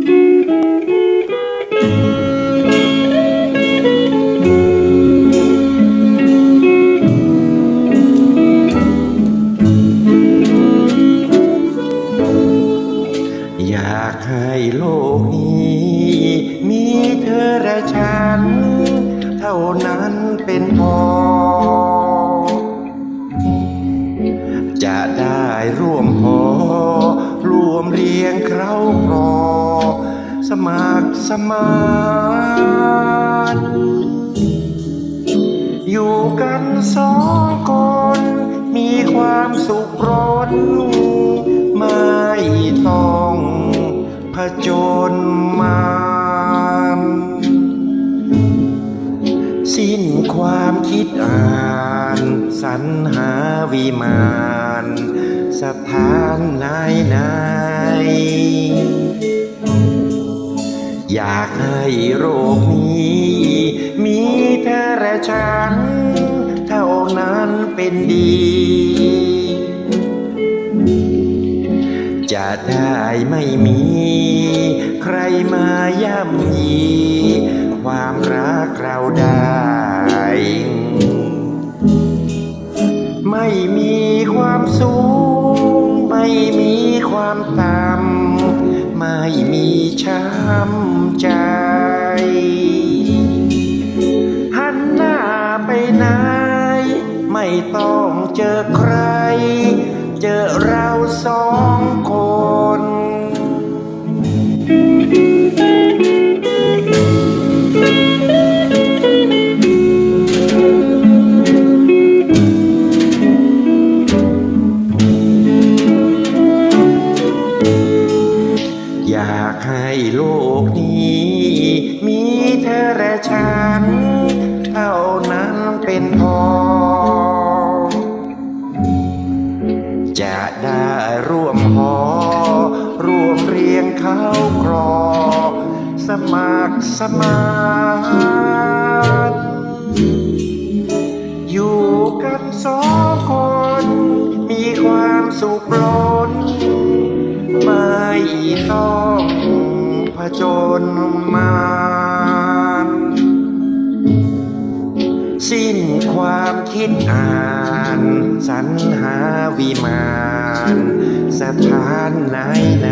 อยากให้โลกนี้ มีเธอและฉัน เท่านั้นเป็นพอ มัครสมานอยู่กันสองคน มีความสุขร้นไม่ต้องผจญมานสิ้นความคิดอ่านสรรหาวิมาน สถานไหนไหน อยากให้โรคนี้ มีเธอและฉัน เท่านั้นเป็นดี จะได้ไม่มี ใครมาย่ำยี ความรักเราได้ ช้ำใจ หันหน้าไปไหน ไม่ต้องเจอใคร เจอ และฉัน เท่านั้นเป็นพอ จะได้ร่วมหอ ร่วมเรียงเข้าครอ สมัครสมานอยู่กันสองคน มีความสุขล้นไม่ต้องผจญมา สิ้นความคิดอ่านสรรหาวิมานสถานไหนไหน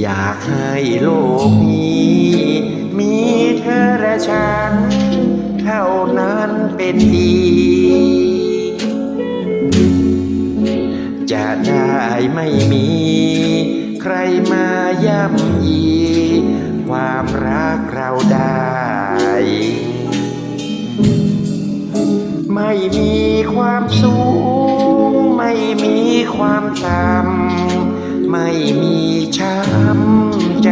อยากให้โลกนี้ มีเธอและฉัน เท่านั้นเป็นดี จะได้ไม่มี ใครมาย่ำยี ความรักเราได้ ไม่มีความสูง ไม่มีความต่ำไม่มีช้ำใจ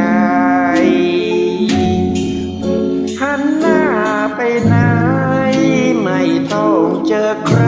หันหน้าไปไหนไม่ต้องเจอใคร